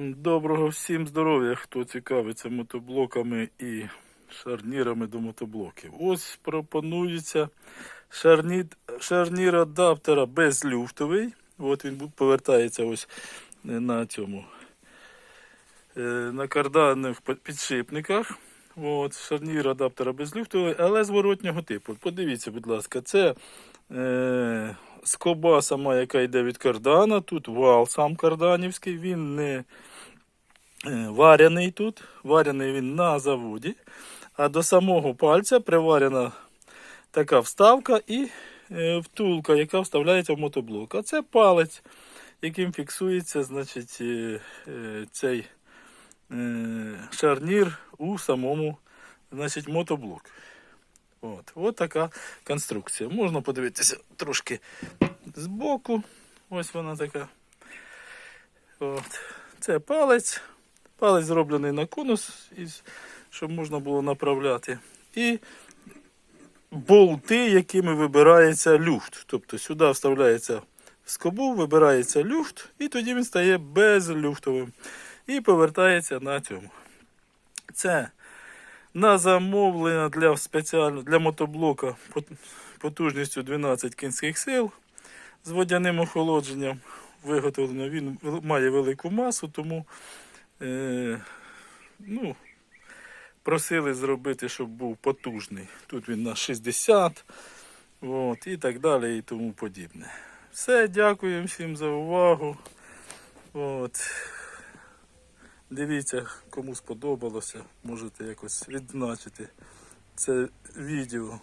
Доброго всім здоров'я, хто цікавиться мотоблоками і шарнірами до мотоблоків. Ось пропонується шарні... шарнір адаптера безлюфтовий. От він повертається ось е, на цьому е, на карданних підшипниках. От, шарнір адаптера безлюфтовий, але зворотнього типу. Подивіться, будь ласка, це е, скоба сама, яка йде від кардана. Тут вал сам карданівський, він не е, варяний тут. Варяний він на заводі. А до самого пальця приварена така вставка і е, втулка, яка вставляється в мотоблок. А це палець, яким фіксується значить, е, цей шарнір у самому значить, мотоблок. От, от така конструкція. Можна подивитися трошки збоку. Ось вона така. От. Це палець. Палець зроблений на конус, щоб можна було направляти. І болти, якими вибирається люфт. Тобто сюди вставляється в скобу, вибирається люфт, і тоді він стає безлюфтовим. І повертається на цьому. Це на замовлення для спеціально для мотоблока потужністю 12 кінських сил з водяним охолодженням виготовлено. Він має велику масу, тому е, ну, просили зробити, щоб був потужний. Тут він на 60 от, і так далі, і тому подібне. Все, дякую всім за увагу. От. Дивіться, кому сподобалося, можете якось відзначити це відео.